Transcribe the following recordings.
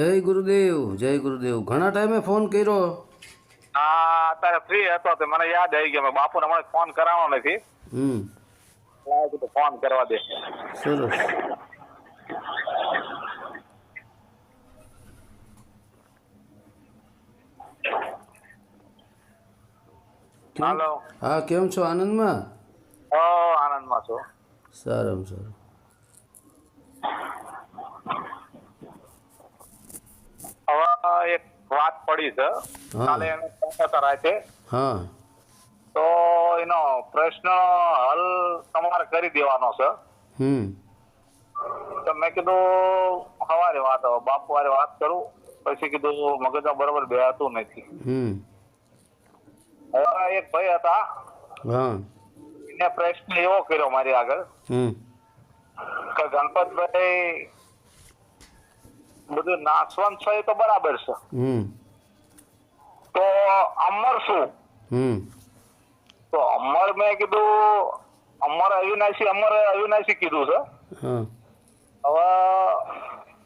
જય ગુરુદેવ જય ગુરુદેવ. ઘણા ટાઈમે ફોન કર્યો. હા અત્યારે ફ્રી હતો તો મને યાદ આવી ગયો. મેં બાપુને મને ફોન કરાવવાનો નથી. હમ. મેં કીધું ફોન કરવા દે. સરસ. કેમ? હાલો. હા કેમ છો? આનંદમાં? ઓ આનંદમાં છું. સારામાં સારું. હવે એક વાત પડી છે. કાલે એને હતા રાતે. હા. તો એનો પ્રશ્ન હલ તમારે કરી દેવાનો છે. હમ. તો મેં કીધું સવારે વાત હવે બાપુ વારે વાત કરું. પછી કીધું મગજમાં બરોબર બેહતું નથી. હમ. હવે એક ભાઈ હતા. હા. એને પ્રશ્ન એવો કર્યો મારી આગળ. હમ. કે ગણપતભાઈ બધું નાશવંત છે એ તો બરાબર છે. તો અમર શું? તો અમર મેં કીધું અમર અવિનાશી અમર અવિનાશી કીધું છે. હવે હવે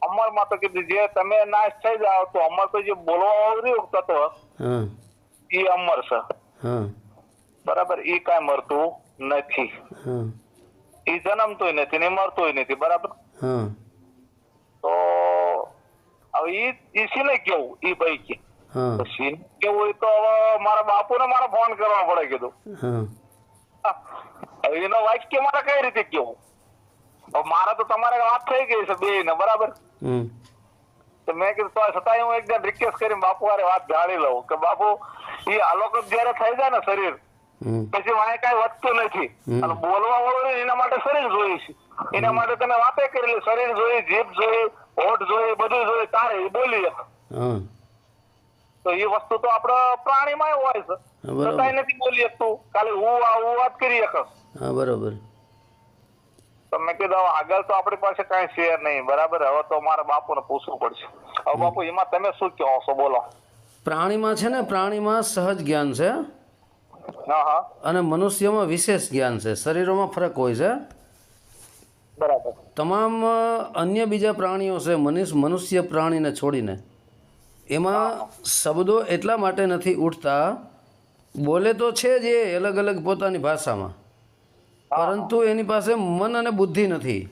અમરમાં તો કીધું જે તમે નાશ થઈ જાઓ તો અમર તો જે બોલવા વાળું તત્વ એ અમર છે. બરાબર એ કાંઈ મરતું નથી. એ જન્મતોય નથી ને મરતોય નથી બરાબર? હવે ઈ શીને કેવું? એ ભાઈ કે શીને કેવું હોય તો હવે મારા બાપુને મારે ફોન કરવા પડે કીધું. હવે એનો વાક્ય મારે કઈ રીતે કેવું? મારા તો તમારે વાત થઈ ગઈ છે બે ને બરાબર તો મેં કીધું તો છતાંય હું એકદમ રિક્વેસ્ટ કરી બાપુ વારે વાત જાણી લઉં. કે બાપુ એ આલોક જયારે થઈ જાય ને શરીર પછી વાંહે કઈ વધતું નથી. અને બોલવા વાળું એના માટે શરીર જોઈએ છે. એના માટે તમે વાતે કરેલી શરીર જોઈ જીભ જોઈ હોઠ જોઈ બધું જોઈ તારે એ બોલી તો એ વસ્તુ તો આપડે પ્રાણીમાં હોય છે. છતાંય નથી બોલી શકતું. ખાલી હું આ હું વાત કરી શકસ હા બરાબર. તો કીધું આગળ તો આપણી પાસે કઈ છે નહીં. બરાબર? હવે તો મારે બાપુને પૂછવું પડશે. હવે બાપુ એમાં તમે શું કહો છો? બોલો. પ્રાણીમાં છે ને પ્રાણીમાં સહજ જ્ઞાન છે. હા હા. અને મનુષ્યમાં વિશેષ જ્ઞાન છે. શરીરોમાં ફરક હોય છે. બરાબર. તમામ અન્ય બીજા પ્રાણીઓ છે મનુષ્ય મનુષ્ય પ્રાણીને છોડીને એમાં શબ્દો એટલા માટે નથી ઉઠતા બોલે તો છે જ એ અલગ અલગ પોતાની ભાષામાં પરંતુ એની પાસે મન અને બુદ્ધિ નથી.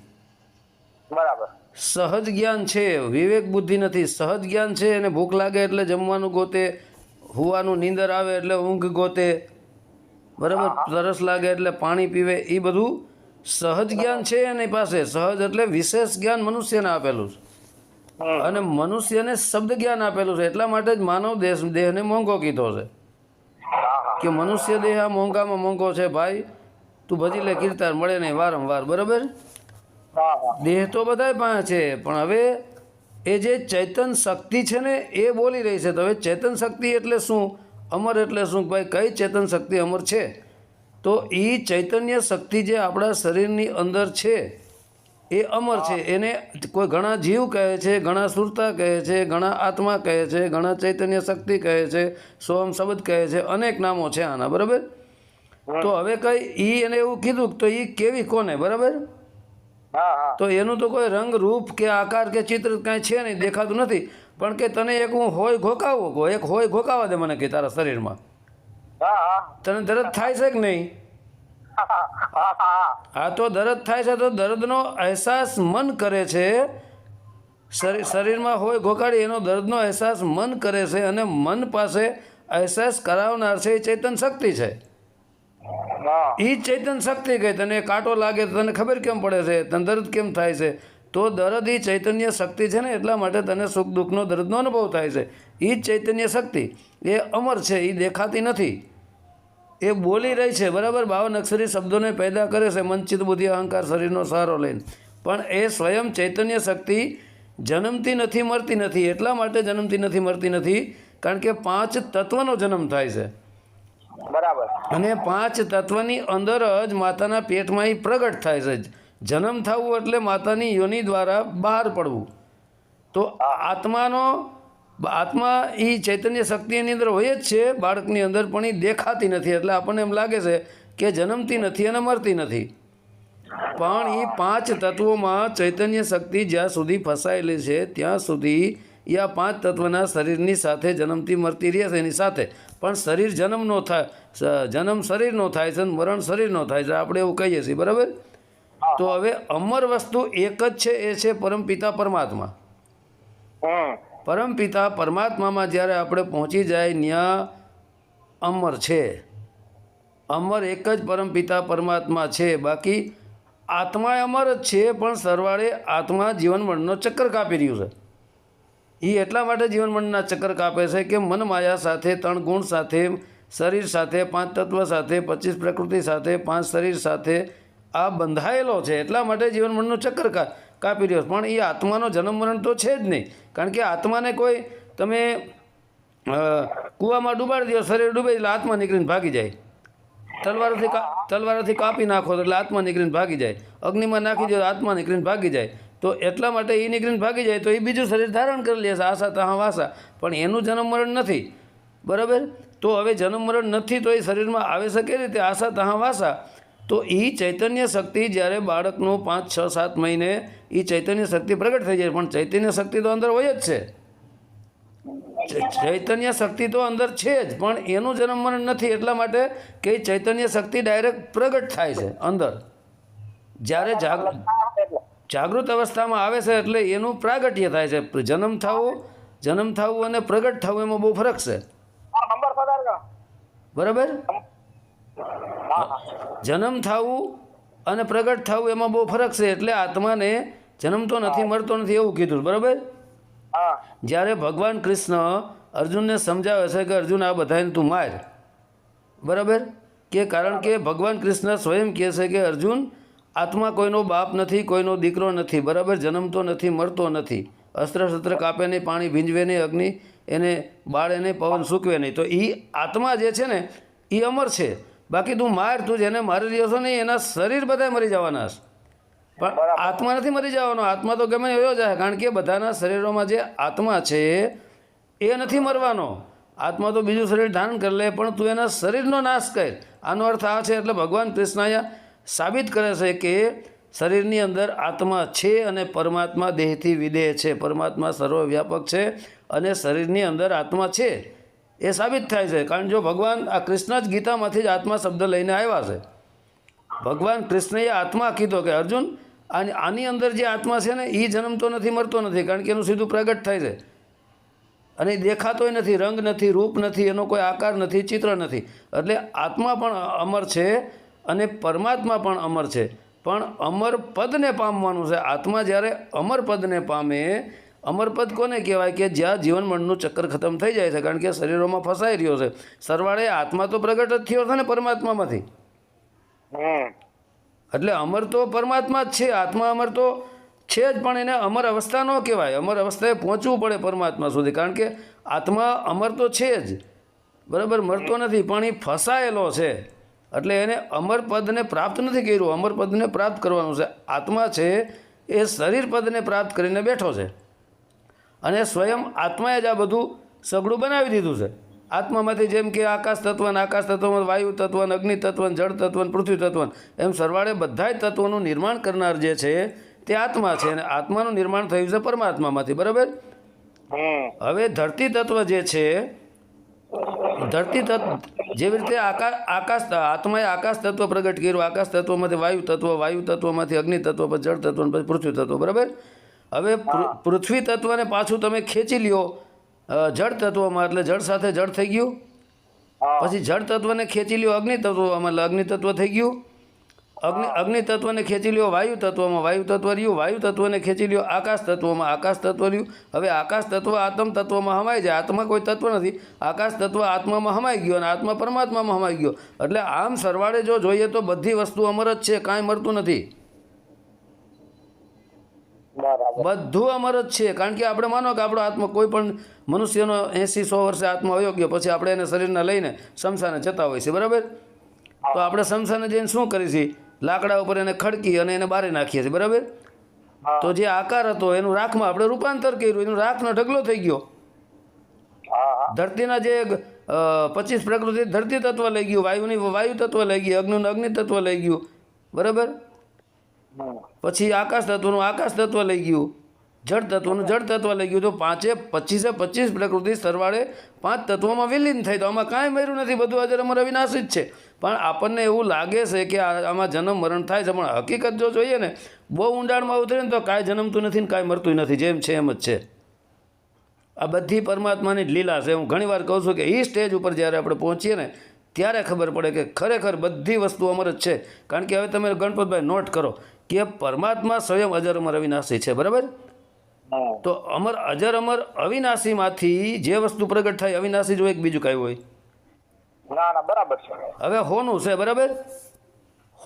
બરાબર. સહજ જ્ઞાન છે વિવેક બુદ્ધિ નથી. સહજ જ્ઞાન છે એને ભૂખ લાગે એટલે જમવાનું ગોતે હુવાનું નીંદર આવે એટલે ઊંઘ ગોતે બરાબર તરસ લાગે એટલે પાણી પીવે એ બધું સહજ જ્ઞાન છે એની પાસે. સહજ એટલે વિશેષ જ્ઞાન મનુષ્યને આપેલું છે. અને મનુષ્યને શબ્દ જ્ઞાન આપેલું છે. એટલા માટે જ માનવ દેશ દેહને મોંઘો કીધો છે. કે મનુષ્ય દેહ આ મોંઘામાં મોંઘો છે ભાઈ. તું ભજી લે કીર્તાર મળે નહીં વારંવાર. બરાબર? દેહ તો બધાય પાસે છે. પણ હવે એ જે ચેતન શક્તિ છે ને એ બોલી રહી છે. તો હવે ચેતન શક્તિ એટલે શું? અમર એટલે શું? ભાઈ કઈ ચેતન શક્તિ અમર છે? તો એ ચૈતન્ય શક્તિ જે આપણા શરીરની અંદર છે એ અમર છે. એને કોઈ ઘણા જીવ કહે છે ઘણા સુરતા કહે છે ઘણા આત્મા કહે છે ઘણા ચૈતન્ય શક્તિ કહે છે સોમ શબ્દ કહે છે અનેક નામો છે આના બરાબર? તો હવે કઈ ઈ એને એવું કીધું તો એ કેવી કોને બરાબર? તો એનું તો કોઈ રંગ રૂપ કે આકાર કે ચિત્ર કાંઈ છે નહીં દેખાતું નથી. પણ કે તને એક હું હોય ઘોકાવો કહો એક હોય ઘોકાવા દે મને કે તારા શરીરમાં. તને દર્દ થાય છે કે નહીં? આ તો દર્દ થાય છે તો દર્દનો અહેસાસ મન કરે છે. શરીર શરીરમાં હોય ઘોકાડી એનો દર્દનો અહેસાસ મન કરે છે અને મન પાસે અહેસાસ કરાવનાર છે એ ચેતન શક્તિ છે. એ ચૈતન શક્તિ કહે તને કાંટો લાગે તો તને ખબર કેમ પડે છે? તને દર્દ કેમ થાય છે? તો દર્દ એ ચૈતન્ય શક્તિ છે ને એટલા માટે તને સુખ દુઃખનો દર્દનો અનુભવ થાય છે. એ જ ચૈતન્ય શક્તિ. એ અમર છે એ દેખાતી નથી. એ બોલી રહી છે બરાબર? બાવન અક્ષરી શબ્દોને પેદા કરે છે મનચિત બુદ્ધિ અહંકાર શરીરનો સહારો લઈને પણ એ સ્વયં ચૈતન્ય શક્તિ જન્મતી નથી મરતી નથી. એટલા માટે જન્મતી નથી મરતી નથી કારણ કે પાંચ તત્વનો જન્મ થાય છે. બરાબર. અને પાંચ તત્વની અંદર જ માતાના પેટમાં એ પ્રગટ થાય છે. જન્મ થવું એટલે માતાની યોનિ દ્વારા બહાર પડવું. તો આત્માનો આત્મા એ ચૈતન્ય શક્તિ એની અંદર હોય જ છે બાળકની અંદર પણ એ દેખાતી નથી. એટલે આપણને એમ લાગે છે કે જન્મતી નથી અને મરતી નથી. પણ એ પાંચ તત્વોમાં ચૈતન્ય શક્તિ જ્યાં સુધી ફસાયેલી છે ત્યાં સુધી એ આ પાંચ તત્વના શરીરની સાથે જન્મથી મરતી રહે છે એની સાથે. પણ શરીર જન્મ નો થાય જન્મ શરીરનો થાય છે અને મરણ શરીરનો થાય છે. આપણે એવું કહીએ છીએ બરાબર? તો હવે અમર વસ્તુ એક જ છે એ છે પરમપિતા પરમાત્મા. હમ. પરમપિતા પરમાત્મામાં જ્યારે આપણે પહોંચી જાય ત્યાં અમર છે. અમર એક જ પરમપિતા પરમાત્મા છે. બાકી આત્મા અમર જ છે, પણ સરવાળે આત્મા જીવનમણનો ચક્કર કાપી રહ્યું છે. એ એટલા માટે જીવનમણના ચક્કર કાપે છે કે મન, માયા સાથે, ત્રણ ગુણ સાથે, શરીર સાથે, પાંચ તત્વ સાથે, પચીસ પ્રકૃતિ સાથે, પાંચ શરીર સાથે આ બંધાયેલો છે. એટલા માટે જીવનમણનો ચક્કર કા કાપી રહ્યો પણ એ આત્માનો જન્મ મરણ તો છે જ નહીં. કારણ કે આત્માને કોઈ તમે કૂવામાં ડૂબાડી દો, શરીર ડૂબે એટલે આત્મા નીકળીને ભાગી જાય. તલવારથી તલવારોથી કાપી નાખો એટલે આત્મા નીકળીને ભાગી જાય. અગ્નિમાં નાખી દો આત્મા નીકળીને ભાગી જાય. તો એટલા માટે એ નીકળીને ભાગી જાય તો એ બીજું શરીર ધારણ કરી લેશે આશા, તહા, વાસા. પણ એનું જન્મ મરણ નથી. બરાબર? તો હવે જન્મ મરણ નથી તો એ શરીરમાં આવે છે કઈ રીતે? આશા, તહા, વાસા. તો એ ચૈતન્ય શક્તિ જ્યારે બાળકનું પાંચ, છ, સાત મહિને એ ચૈતન્ય શક્તિ પ્રગટ થઈ જાય પણ ચૈતન્ય શક્તિ તો અંદર હોય જ છે. ચૈતન્ય શક્તિ તો અંદર છે જ પણ એનું જન્મ મરણ નથી એટલા માટે કે ચૈતન્ય શક્તિ ડાયરેક્ટ પ્રગટ થાય છે અંદર. જ્યારે જાગ જાગૃત અવસ્થામાં આવે છે એટલે એનું પ્રાગટ્ય થાય છે જન્મ થવું જન્મ થવું અને પ્રગટ થવું એમાં બહુ ફરક છે. બરાબર? જન્મ થવું અને પ્રગટ થવું એમાં બહુ ફરક છે એટલે આત્માને જન્મ તો નથી મળતો નથી એવું કીધું બરાબર? જ્યારે ભગવાન કૃષ્ણ અર્જુનને સમજાવે છે કે અર્જુન આ બધાને તું માર. બરાબર? કે કારણ કે ભગવાન કૃષ્ણ સ્વયં કહે છે કે અર્જુન આત્મા કોઈનો બાપ નથી કોઈનો દીકરો નથી બરાબર? જન્મતો નથી મળતો નથી. અસ્ત્ર શસ્ત્ર કાપે નહીં પાણી ભીંજવે નહીં અગ્નિ એને બાળે નહીં પવન સૂકવે નહીં. તો એ આત્મા જે છે ને એ અમર છે. બાકી તું માર તું જેને મારી રહ્યો છો નહીં એના શરીર બધા મરી જવાના છે. પણ આત્મા નથી મરી જવાનો. આત્મા તો ગમે એવો જાય કારણ કે બધાના શરીરોમાં જે આત્મા છે એ નથી મરવાનો. આત્મા તો બીજું શરીર ધારણ કરી લે પણ તું એના શરીરનો નાશ કર. આનો અર્થ આ છે એટલે ભગવાન કૃષ્ણ અહીંયા સાબિત કરે છે કે શરીરની અંદર આત્મા છે અને પરમાત્મા દેહથી વિદેહ છે. પરમાત્મા સર્વવ્યાપક છે અને શરીરની અંદર આત્મા છે. એ સાબિત થાય છે. કારણ જો ભગવાન આ કૃષ્ણ જ ગીતામાંથી જ આત્મા શબ્દ લઈને આવ્યા છે. ભગવાન કૃષ્ણએ આત્મા કીધો કે અર્જુન આની આની અંદર જે આત્મા છે ને એ જન્મતો નથી, મરતો નથી, કારણ કે એનું સીધું પ્રગટ થાય છે. અને દેખાતોય નથી, રંગ નથી, રૂપ નથી, એનો કોઈ આકાર નથી, ચિત્ર નથી. એટલે આત્મા પણ અમર છે અને પરમાત્મા પણ અમર છે. પણ અમર પદને પામવાનું છે. આત્મા જ્યારે અમર પદને પામે, અમર પદ કોને કહેવાય? કે જ્યાં જીવન મરણનું ચક્કર ખતમ થઈ જાય છે, કારણ કે શરીરોમાં ફસાઈ રહ્યો છે. સરવાળે આત્મા તો પ્રગટ જ થયો છે ને પરમાત્મામાંથી. એટલે અમર તો પરમાત્મા જ છે, આત્મા અમર તો છે જ, પણ એને અમર અવસ્થા ન કહેવાય. અમર અવસ્થાએ પહોંચવું પડે પરમાત્મા સુધી, કારણ કે આત્મા અમર તો છે જ. બરાબર? મરતો નથી, પણ એ ફસાયેલો છે. એટલે એને અમર પદને પ્રાપ્ત નથી કર્યું. અમર પદને પ્રાપ્ત કરવાનું છે. આત્મા છે, એ શરીર પદને પ્રાપ્ત કરીને બેઠો છે. અને સ્વયં આત્માએ જ આ બધું સગડું બનાવી દીધું છે. આત્મામાંથી જેમ કે આકાશ તત્વ અને આકાશ તત્વમાં વાયુ તત્વન અગ્નિ તત્વન જળ તત્વન પૃથ્વી તત્વ એમ સરવાળે બધા જ તત્વોનું નિર્માણ કરનાર જે છે તે આત્મા છે અને આત્માનું નિર્માણ થયું છે પરમાત્મામાંથી બરાબર? હવે ધરતી તત્વ જે છે ધરતી તત્વ જેવી રીતે આકાશ આકાશ આત્માએ આકાશ તત્વ પ્રગટ કર્યું આકાશ તત્વમાંથી વાયુ તત્વ વાયુ તત્વમાંથી અગ્નિ તત્વ પછી જળ તત્વ પછી પૃથ્વી તત્વ બરાબર? હવે પૃથ્વી તત્વને પાછું તમે ખેંચી લ્યો જળ તત્વમાં એટલે જળ સાથે જળ થઈ ગયું. પછી જળ તત્વને ખેંચી લ્યો અગ્નિ તત્વમાં એટલે અગ્નિ તત્વ થઈ ગયું. અગ્નિ અગ્નિ તત્વને ખેંચી લ્યો વાયુ તત્વમાં વાયુ તત્વ રહ્યું. વાયુ તત્વને ખેંચી લ્યો આકાશ તત્વમાં આકાશ તત્વ રહ્યું. હવે આકાશ તત્વ આત્મ તત્વમાં હમાઈ જાય. આત્મા કોઈ તત્વ નથી. આકાશ તત્વ આત્મામાં હમાઈ ગયો અને આત્મા પરમાત્મામાં હમાઈ ગયો. એટલે આમ સરવાળે જો જોઈએ તો બધી વસ્તુ અમર જ છે કાંઈ મળતું નથી. બધું અમર જ છે. કારણ કે આપણે માનો કે આપણો આત્મા કોઈ પણ મનુષ્યનો એંસી સો વર્ષે આત્મા વયો ગયો પછી આપણે એને શરીરને લઈને શમશાને જતા હોય છે. બરાબર? તો આપણે શમશાને જઈને શું છીએ? લાકડા ઉપર એને ખડકી અને એને બારે નાખીએ છીએ. બરાબર? તો જે આકાર હતો એનું રાખમાં આપણે રૂપાંતર કર્યું એનું રાખનો ઢગલો થઈ ગયો. ધરતીના જે પચીસ પ્રકૃતિ ધરતી તત્વ લઈ ગયું વાયુની વાયુ તત્વ લઈ ગયું અગ્નિનું અગ્નિ તત્વ લઈ ગયું. બરાબર? પછી આકાશ તત્વનું આકાશ તત્વ લઈ ગયું. જળ તત્વનું જળ તત્વ લઈ ગયું. તો પાંચે પચીસે પચીસ પ્રકૃતિ સરવાળે પાંચ તત્વોમાં વિલીન થઈ. તો આમાં કાંઈ મર્યું નથી. બધું અજર અમારા વિનાશિત છે. પણ આપણને એવું લાગે છે કે આમાં જન્મ મરણ થાય છે. પણ હકીકત જો જોઈએ ને, બહુ ઊંડાણમાં ઉતરે ને તો કાંઈ જન્મતું નથી ને કાંઈ મરતું નથી. જેમ છે એમ જ છે. આ બધી પરમાત્માની જ લીલા છે. હું ઘણીવાર કહું છું કે એ સ્ટેજ ઉપર જ્યારે આપણે પહોંચીએ ને, ત્યારે ખબર પડે કે ખરેખર બધી વસ્તુ અમર જ છે. કારણ કે હવે તમે ગણપતભાઈ નોટ કરો. કે પરમાત્મા સ્વયં અજર અમર અવિનાશી છે બરાબર? તો અમર અજર અમર અવિનાશીમાંથી જે વસ્તુ પ્રગટ થાય અવિનાશી જો એક બીજું કાંઈ હોય? બરાબર છે. હવે હોનું છે બરાબર?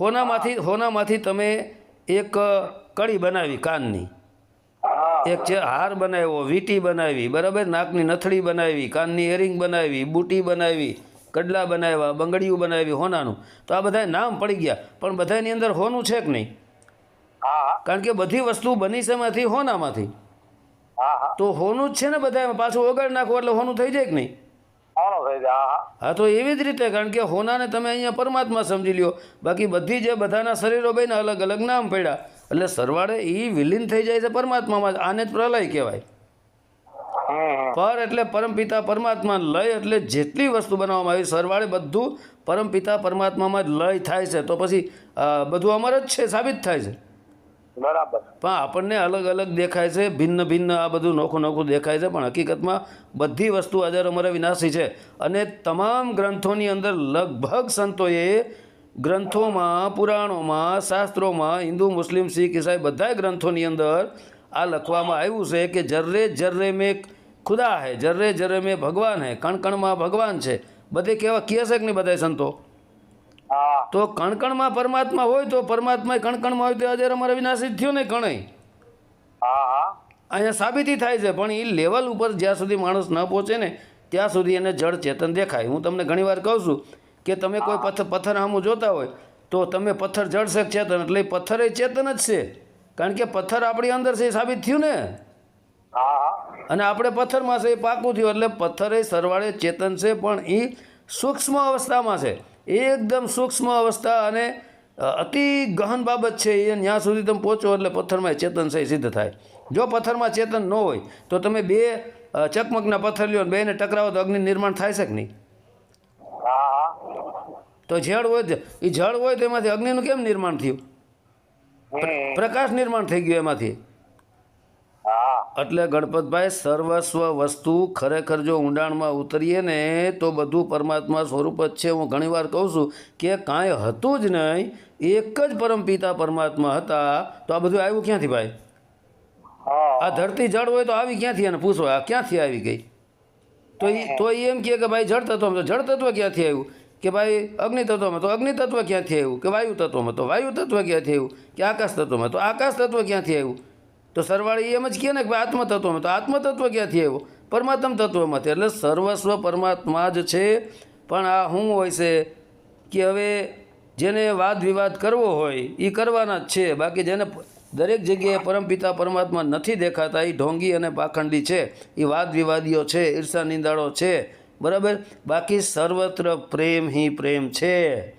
હોનામાંથી હોનામાંથી તમે એક કડી બનાવી કાનની. એક છે હાર બનાવ્યો વીંટી બનાવી બરાબર? નાકની નથડી બનાવી કાનની એરિંગ બનાવી બુટી બનાવી કડલા બનાવ્યા બંગડીયું બનાવી હોનાનું. તો આ બધા નામ પડી ગયા. પણ બધાની અંદર હોનું છે કે નહીં? કારણ કે બધી વસ્તુ બની છે એમાંથી હોનામાંથી તો હોનું જ છે ને બધા પાછું ઓગાળી નાખો એટલે હોનું થઈ જાય કે નહીં? હા તો એવી જ રીતે કારણ કે હોનાને તમે અહીંયા પરમાત્મા સમજી લ્યો. બાકી બધી જે બધાના શરીરો બન્યા અલગ અલગ નામ પડ્યા. એટલે સરવાળે એ વિલીન થઈ જાય છે પરમાત્મામાં આને જ પ્રલય કહેવાય. પર એટલે પરમપિતા પરમાત્મા લય એટલે જેટલી વસ્તુ બનાવવામાં આવી સરવાળે બધું પરમપિતા પરમાત્મામાં જ લય થાય છે. તો પછી બધું અમર જ છે સાબિત થાય છે. બરાબર. પણ આપણને અલગ અલગ દેખાય છે, ભિન્ન ભિન્ન આ બધું નોખું નોખું દેખાય છે, પણ હકીકતમાં બધી વસ્તુ અજર અમારે વિનાશી છે. અને તમામ ગ્રંથોની અંદર લગભગ સંતોએ ગ્રંથોમાં, પુરાણોમાં, શાસ્ત્રોમાં, હિન્દુ, મુસ્લિમ, શીખ, ઈસાઈ બધાય ગ્રંથોની અંદર આ લખવામાં આવ્યું છે કે જર્રે જર્રે મેં ખુદા હે, જર્રે જર્રે મેં ભગવાન હે કણકણમાં ભગવાન છે. બધે કેવા કહે છે કે નહીં બધાય સંતો? તો કણકણમાં પરમાત્મા હોય તો પરમાત્મા કણકણમાં હોય તો અજર અમારે વિનાશિત થયો ને હા અહીંયા સાબિતી થાય છે પણ એ લેવલ ઉપર જ્યાં સુધી માણસ ન પહોંચે ને ત્યાં સુધી એને જળ ચેતન દેખાય. હું તમને ઘણીવાર કહું છું કે તમે કોઈ પથ્થર પથ્થર આમ જોતા હોય તો તમે પથ્થર જળશે ચેતન એટલે એ પથ્થર એ ચેતન જ છે. કારણ કે પથ્થર આપણી અંદર છે એ સાબિત થયું ને. અને આપણે પથ્થરમાં છે એ પાકું થયું એટલે પથ્થર એ સરવાળે ચેતન છે પણ એ સૂક્ષ્મ અવસ્થામાં છે. એકદમ સૂક્ષ્મ અવસ્થા અને અતિ ગહન બાબત છે એ ત્યાં સુધી તમે પહોંચો એટલે પથ્થરમાં ચેતન છે સિદ્ધ થાય. જો પથ્થરમાં ચેતન ન હોય તો તમે બે ચકમકના પથ્થર લ્યો ને બેને ટકરાવો તો અગ્નિ નિર્માણ થાય છે કે નહીં? તો જળ હોય એ જળ હોય તો એમાંથી અગ્નિનું કેમ નિર્માણ થયું? પ્રકાશ નિર્માણ થઈ ગયું એમાંથી. એટલે ગણપતભાઈ સર્વસ્વ વસ્તુ ખરેખર જો ઊંડાણમાં ઉતરીએ ને તો બધું પરમાત્મા સ્વરૂપ જ છે. હું ઘણીવાર કહું છું કે કાંઈ હતું જ નહીં એક જ પરમપિતા પરમાત્મા હતા. તો આ બધું આવ્યું ક્યાંથી ભાઈ? આ ધરતી જળ હોય તો આવી ક્યાંથી? એને પૂછો આ ક્યાંથી આવી ગઈ? તો એ તો એમ કહે કે ભાઈ જળ તત્વમાં તો જળ તત્વ ક્યાંથી આવ્યું? કે ભાઈ અગ્નિ તત્વમાં તો અગ્નિ તત્વ ક્યાંથી આવ્યું? કે વાયુ તત્વમાં તો વાયુ તત્વ ક્યાંથી આવ્યું? કે આકાશ તત્વમાં તો આકાશ તત્વ ક્યાંથી આવ્યું? તો સરવાળે એમ જ કહે ને કે આત્મતત્વમાં તો આત્મતત્વ ક્યાંથી આવ્યું? પરમાત્મ તત્વમાંથી એટલે સર્વસ્વ પરમાત્મા જ છે. પણ આ શું હોય છે કે હવે જેને વાદ વિવાદ કરવો હોય એ કરવાના જ છે. બાકી જેને દરેક જગ્યાએ પરમપિતા પરમાત્મા નથી દેખાતા એ ઢોંગી અને પાખંડી છે. એ વાદ વિવાદીઓ છે, ઈર્ષા નિંદાળો છે. બરાબર? બાકી સર્વત્ર પ્રેમ હિ પ્રેમ છે.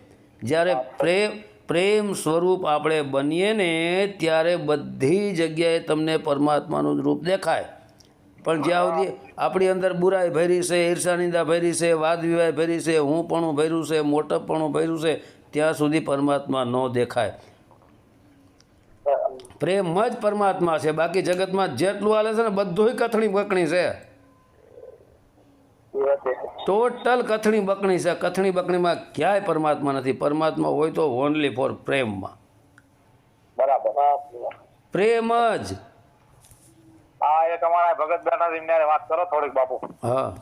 જ્યારે પ્રેમ પ્રેમ સ્વરૂપ આપણે બનીએ ને ત્યારે બધી જગ્યાએ તમને પરમાત્માનું જ રૂપ દેખાય. પણ જ્યાં સુધી આપણી અંદર બુરાઈ ભરી છે ઈર્ષાનિંદા ભરી છે વાદ વિવાદ ભરી છે હું પણ ભર્યું છે મોટપણું ભર્યું છે ત્યાં સુધી પરમાત્મા ન દેખાય. પ્રેમ જ પરમાત્મા છે. બાકી જગતમાં જેટલું હાલે છે ને બધુંય કથણી એ છે. ટોટલ કથણી બકણી છે. કથણી બકણીમાં ક્યાંય પરમાત્મા નથી. પરમાત્મા હોય તો ઓનલી ફોર પ્રેમમાં. બરાબર. પ્રેમ જ. હા એ તમારા ભગત બેઠા છે એમને વાત કરો થોડીક બાપુ. હા.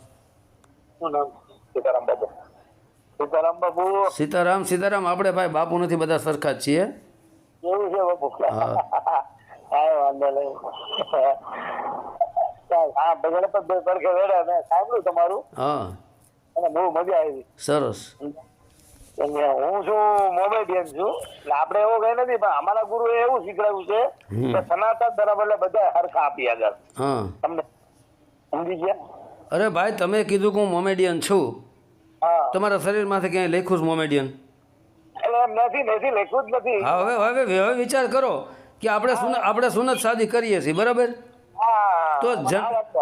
શું નામ? સીતારામ બાપુ. સીતારામ બાપુ? સીતારામ સીતારામ આપણે ભાઈ બાપુ નથી બધા સરખા જ છીએ. એવું છે બાપુ? હા. વાંધો નહીં. હા ભગત પડખે વેડ્યા મેં સાંભળ્યું તમારું. હા. અને બહુ મજા આવી. સરસ. હું છું મોમેડિયન છું. આપણે એવો કઈ નથી પણ અમારા ગુરુ એવું શીખવાડ્યું છે કે સનાતન ધર્મ એટલે બધા હરખા આપી આગળ તમને સમજી ગયા? અરે ભાઈ તમે કીધું કે હું મોમેડિયન છું. હા. તમારા શરીરમાંથી ક્યાંય લેખું છું મોમેડિયન? નથી નથી લખ્યું જ નથી. હવે હવે હવે વિચાર કરો કે આપણે સુન આપણે સુનત શાદી કરીએ છીએ બરાબર? હા તો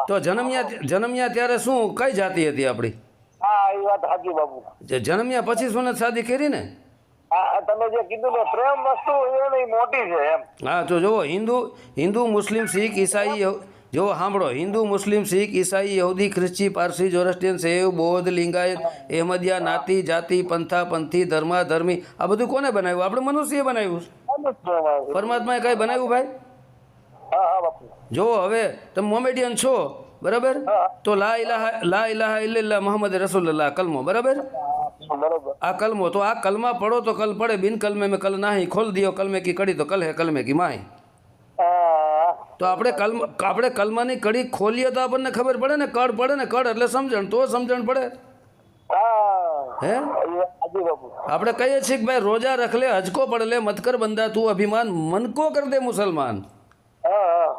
તો- જન્મ્યા જન્મ્યા ત્યારે શું? કઈ જાતિ હતી આપણી હા એ વાત સાચી બાબુ. જન્મ્યા પછી સુનત શાદી કરી ને? તમે જે કીધું ને પ્રેમ વસ્તુ એ મોટી છે એમ. હા તો જુઓ હિન્દુ હિન્દુ મુસ્લિમ શીખ ઈસાઈ જો સાંભળો હિન્દુ મુસ્લિમ શીખ ઈસાઈ યહૂદી ખ્રિસ્તી પારસી જોરસ્ટિયન સેવ બૌદ્ધ લિંગાયત અહેમદિયા નાતી જાતિ પંથા પંથી ધર્મા ધર્મી આ બધું કોને બનાવ્યું? આપણે મનુષ્યએ બનાવ્યું? પરમાત્માએ કઈ બનાવ્યું ભાઈ? જુઓ હવે તમે મોમેડિયન છો બરાબર? તો લા ઇલાહા લા ઇલાહા ઇલ્લલ્લાહ મોહમ્મદ રસુલ્લાહ કલમો બરાબર? આ કલમો તો આ કલમા પડો તો કલ પડે બિન કલમે મેં કલ નાહી ખોલ દિયો કલમે કી કડી તો કલ હે કલમે કી માહી. તો આપણે કલમ આપણે કલમાની કડી ખોલીએ તો આપણને ખબર પડે ને કડ પડે ને કડ એટલે સમજણ તો સમજણ પડે. હે. આપણે કહીએ છીએ કે ભાઈ રોજા રખ લે હજકો પડ લે મત કર બંદા તું અભિમાન મન કો કર દે મુસલમાન?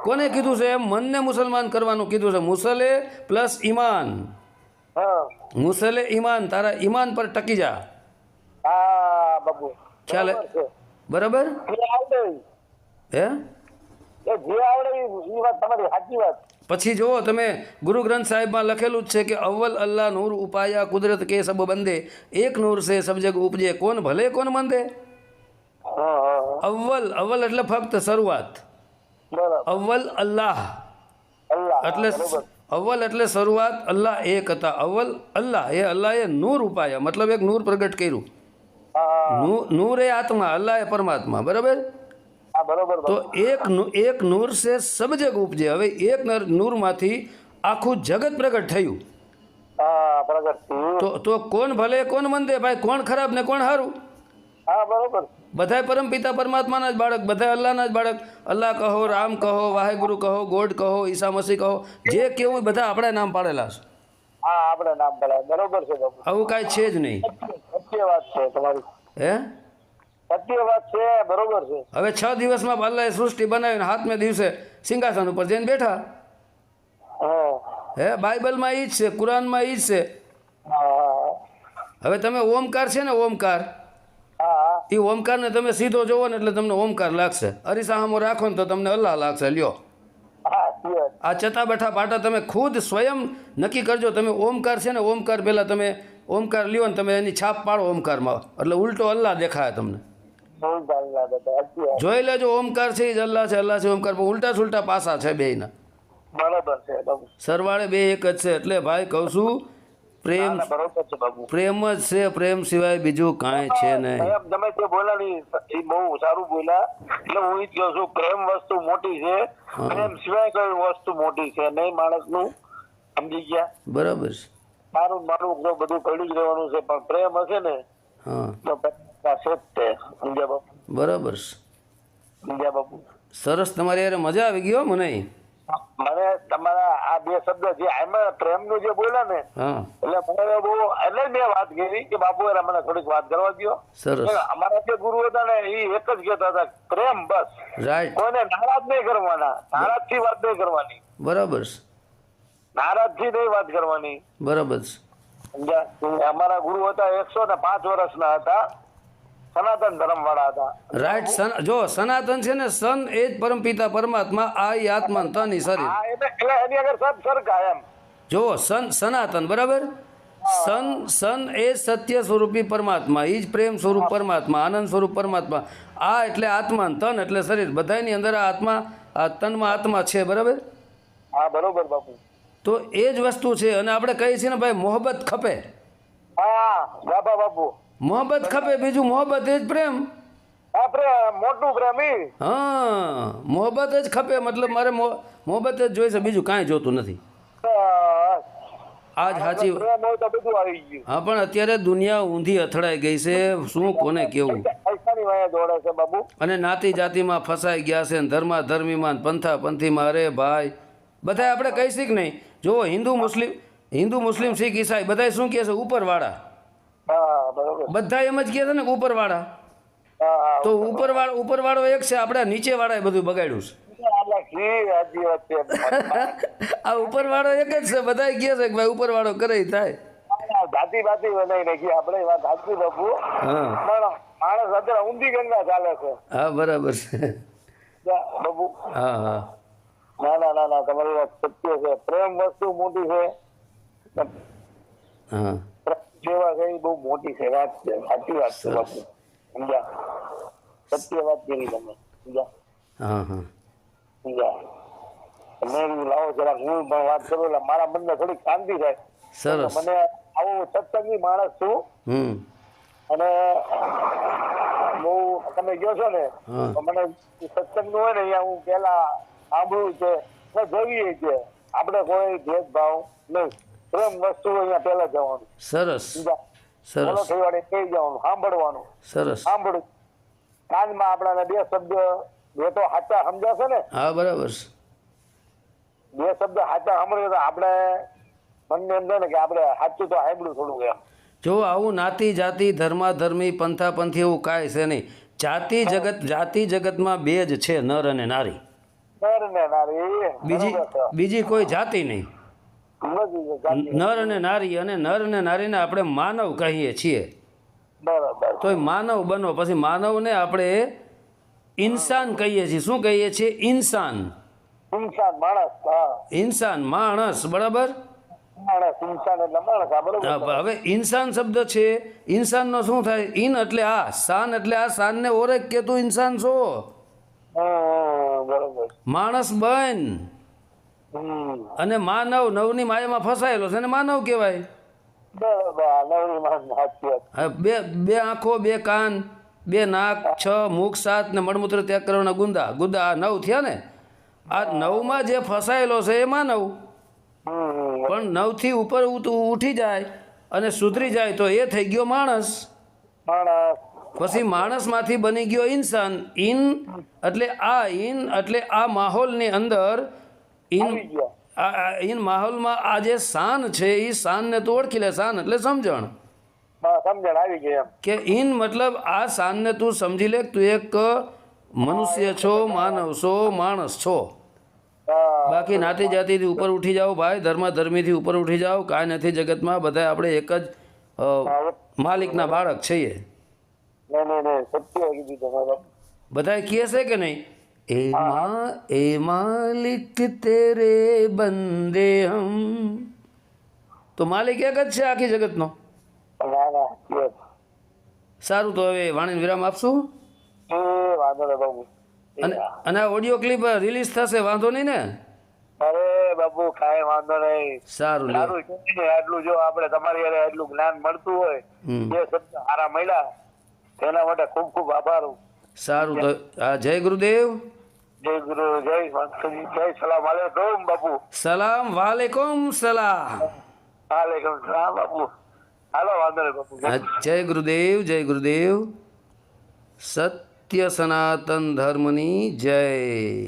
કોને કીધું છે? મનને મુસલમાન કરવાનું કીધું છે. મુસલે પ્લસ ઈમાન. હા. મુસલે ઈમાન તારા ઈમાન પર ટકી જા. ખ્યાલ બરોબર હે? પછી જુઓ તમે ગુરુ ગ્રંથ સાહેબમાં લખેલું જ છે કે અવ્વલ અલ્લાહ નૂર ઉપાયા કુદરત કે સબ બંદે. એક નૂર સે સબ જગ ઉપજે. કોણ ભલે કોણ મંદે. અવ્વલ અવ્વલ એટલે ફક્ત શરૂઆત. અવ્વલ અલ્લાહ. એટલે અવ્વલ એટલે શરૂઆત અલ્લાહ એક હતા. અવ્વલ અલ્લાહ એ અલ્લાહે નૂર ઉપાયા મતલબ એક નૂર પ્રગટ કર્યું. નૂર એ આત્મા અલ્લાહ એ પરમાત્મા બરાબર? તો એક નૂ- એક નૂર સે સબ જગ ઉપજે હવે એક નૂર નૂરમાંથી આખું જગત પ્રગટ થયું. પ્રગટ થયું. તો તો કોણ ભલે કોણ મંદે ભાઈ કોણ ખરાબ ને કોણ સારું હા બરોબર. બધાય પરમ પિતા પરમાત્માના જ બાળક બધા અલ્લાહના જ બાળક. અલ્લાહ કહો રામ કહો વાહેગુરુ કહો ગોડ કહો ઈસા મસી કહો જે કેવું બધા આપણે નામ પાડેલા છે. હા આપણે નામ પડાય બરોબર છે આવું કાંઈ છે જ નહીં. સત્ય વાત છે તમારી. હે? સત્ય વાત છે બરોબર છે. હવે છ દિવસમાં અલ્લાહે સૃષ્ટિ બનાવીને હાથમે દિવસે સિંહાસન ઉપર જઈને બેઠા. હા. હે બાઇબલમાં ઈ જ છે કુરાનમાં ઈ જ છે. હવે તમે ઓમકાર છે ને ઓમકાર. એ ઓમકારને તમે સીધો જોવો ને એટલે તમને ઓમકાર લાગશે. અરીસાહામો રાખો ને તો તમને અલ્લાહ લાગશે. લ્યો. આ ચતા બેઠા પાટા તમે ખુદ સ્વયં નક્કી કરજો. તમે ઓમકાર છે ને ઓમકાર પહેલાં તમે ઓમકાર લ્યો ને તમે એની છાપ પાડો ઓમકારમાં. એટલે ઉલટો અલ્લાહ દેખાય તમને. જોઈ લેજો ઓમકાર છે જ અલ્લાહ છે અલ્લાહ છે ઓમકાર. પણ ઉલટા સુલટા પાસા છે બેયના. બરાબર છે સરવાળે બે એક જ છે. એટલે ભાઈ કહું છું પ્રેમ બરોબર છે બાપુ પ્રેમ જ છે પ્રેમ સિવાય બીજું કાંઈ છે નહીં. તમે જે બોલા ને એ બહુ સારું બોલા એટલે હું જ કહું છું પ્રેમ વસ્તુ મોટી છે. પ્રેમ સિવાય કોઈ વસ્તુ મોટી છે નહીં માણસનું. સમજી ગયા? બરાબર છે. મારું મારું તો બધું પડ્યું જ રહેવાનું છે પણ પ્રેમ હશે ને તો પાસે જ તે સમજ્યા બાપુ બરાબર છે. સમજ્યા બાપુ સરસ તમારી યાર મજા આવી ગયો મને. મને તમારા આ બે શબ્દ જે એમાં પ્રેમનું જે બોલે ને એટલે મને બહુ એટલે મેં વાત કરી કે બાપુ એ મને થોડીક વાત કરવા દો અમારા જે ગુરુ હતા ને એ એક જ કહેતા હતા પ્રેમ બસ. કોઈને નારાજ નહીં કરવાના. નારાજથી વાત નહીં કરવાની. બરાબર નારાજથી નહીં વાત કરવાની. બરાબર સમજ્યા? અમારા ગુરુ હતા એકસો ને પાંચ વર્ષના હતા. સનાતન ધર્મ વાળા હતા. રાઈટ જો સનાતન છે ને સન એ જ પરમપિતા પરમાત્મા આ આત્મા તન શરીર. એટલે એની આગળ સબ સરખા એમ. જો સન સનાતન બરાબર? સન સન એ સત્ય સ્વરૂપી પરમાત્મા એ જ પ્રેમ સ્વરૂપ પરમાત્મા આનંદ સ્વરૂપ પરમાત્મા. આ એટલે આત્મા તન એટલે શરીર. બધાની અંદર આ આત્મા આ તનમાં આત્મા છે બરાબર? હા બરોબર બાપુ. તો એ જ વસ્તુ છે અને આપણે કહીએ છીએ ને ભાઈ મોહબ્બત ખપે. હા બાપા બાપુ. મોહબ્બત ખપે બીજું મોહબત એ જ પ્રેમ. મોટું પ્રેમ હા મોહબ્બત જ ખપે મતલબ મારે મોહબત જ જોઈશે બીજું કાંઈ જોતું નથી. આજ સાચી હા પણ અત્યારે દુનિયા ઊંધી અથડાઈ ગઈ છે શું કોને કેવું? અને નાતી જાતિમાં ફસાઈ ગયા છે ધર્મા ધર્મીમાં પંથા પંથીમાં અરે ભાઈ. બધા આપણે કહી શીખ નહીં. જો હિન્દુ મુસ્લિમ હિન્દુ મુસ્લિમ શીખ ઈસાઈ બધા શું કહે છે? ઉપરવાળા. બધા એમ જ કહે છે ને કે ઉપરવાળા. તો હા તો ઉપર વાળો એક છે આપણે નીચેવાળાએ બધું બગાડ્યું છે. આ ઉપર ઉપરવાળો એક જ છે બધા કહે છે કે ભાઈ ઉપરવાળો કરે થાય. જાતિ બાતિ બનાવી નાખી આપણે વાત સાચી બાપુ હા. માણસ અત્યારે ઊંધી ગંગા ચાલે છે. હા બરાબર છે. બાપુ હા હા. ના ના ના ના તમારી વાત સત્ય છે. પ્રેમ વસ્તુ મોટી છે. હા. સેવા ગઈ બહુ મોટી છે વાત છે સાચી વાત છે બાપુ. સમજ્યા? સત્ય વાત કરી તમે સમજા હા હા. મેં લાવો જરાક હું પણ વાત કરું એટલે મારા મનને થોડીક શાંતિ થાય. સરસ. મને આવો સત્સંગી માણસ છું. હમ. અને બહુ તમે ગયો છો ને તો મને સત્સંગનું હોય ને અહીંયા હું પેલા સાંભળ્યું છે ને જોઈએ છે. આપણે કોઈ ભેદભાવ નહીં. પ્રેમ વસ્તુ અહીંયા પહેલા જવાનું. સરસ. સરસ. થઈ કહી જવાનું સાંભળવાનું. સરસ. સાંભળું. કાનમાં આપણાને બે શબ્દ બે તો સાચા સમજાશે ને? હા બરાબર બે શબ્દ સાચા સાંભળ્યો તો આપણે મનની અંદર ને કે આપણે સાચું તો સાંભળ્યું થોડું એમ. જો આવું નાતી જાતિ ધર્માધર્મી પંથા પંથી એવું કાંઈ છે નહીં. જાતિ જગત જાતિ જગતમાં બે જ છે નર અને નારી. નર અને નારી બીજી બીજી કોઈ જાતિ નહીં. નર અને નારી અને નર અને નારીને આપણે માનવ કહીએ છીએ. તો એ માનવ બનો પછી માનવને આપણે ઇન્સાન કહીએ છીએ. શું કહીએ છીએ? ઇન્સાન. ઇન્સાન માણસ બરાબર? હવે ઇન્સાન શબ્દ છે. ઇન્સાનનો શું થાય? ઇન એટલે આ સાન એટલે આ સાનને ઓળખ કે તું ઇન્સાન છો. માણસ બન. અને માનવ નવની માયામાં ફસાયેલો છે અને માનવ કહેવાય. બે બે આંખો, બે કાન, બે નાક, છ મુખ, સાત ને મળમૂત્ર ત્યાગ કરવાના ગુંદા. ગુંદા, આ નવ થયા ને? આ નવમાં જે ફસાયેલો છે, એ માનવ. પણ નવથી ઉપર ઉઠી જાય અને સુધરી જાય તો એ થઈ ગયો માણસ. પછી માણસમાંથી બની ગયો ઇન્સાન. ઇન એટલે આ ઇન એટલે આ માહોલની અંદર ઇન ઇન માહોલમાં આ જે શાન છે એ શાનને તું ઓળખી લે શાન એટલે સમજણ. સમજણ આવી ગઈ એમ. કે ઇન મતલબ આ શાનને તું સમજી લે તું એક મનુષ્ય છો માનવ છો માણસ છો. બાકી નાતી જાતિથી ઉપર ઉઠી જાઓ ભાઈ ધર્મા ધર્મીથી ઉપર ઉઠી જાઓ કાંઈ નથી જગતમાં બધા આપણે એક જ માલિક ના માલિકના બાળક છીએ. બધા કહે છે કે નહીં? એ મા એ માલિક તેરે બંદે હમ તો માલિક એક જ છે આખી જગતનો. સારું તો હવે વાણીને વિરામ આપશું. અને અને ઓડિયો ક્લિપ રિલીઝ થશે વાંધો નહીં ને? અરે બાબુ કાંઈ વાંધો નહીં. સારું સારું આટલું જો આપણે તમારી હારે આટલું જ્ઞાન મળતું હોય. જે શબ્દ સારા મળ્યા. તેના માટે ખૂબ ખૂબ આભાર સારું તો હા જય ગુરુદેવ. જય ગુરુ જય જય સલામ આલેકુમ બાપુ. સલામ વાલેકુમ સલામ. આલેકુમ સલામ બાપુ. હાલો વાંધો નહીં બાપુ જય ગુરુદેવ જય ગુરુદેવ. સત્ય સનાતન ધર્મની જય.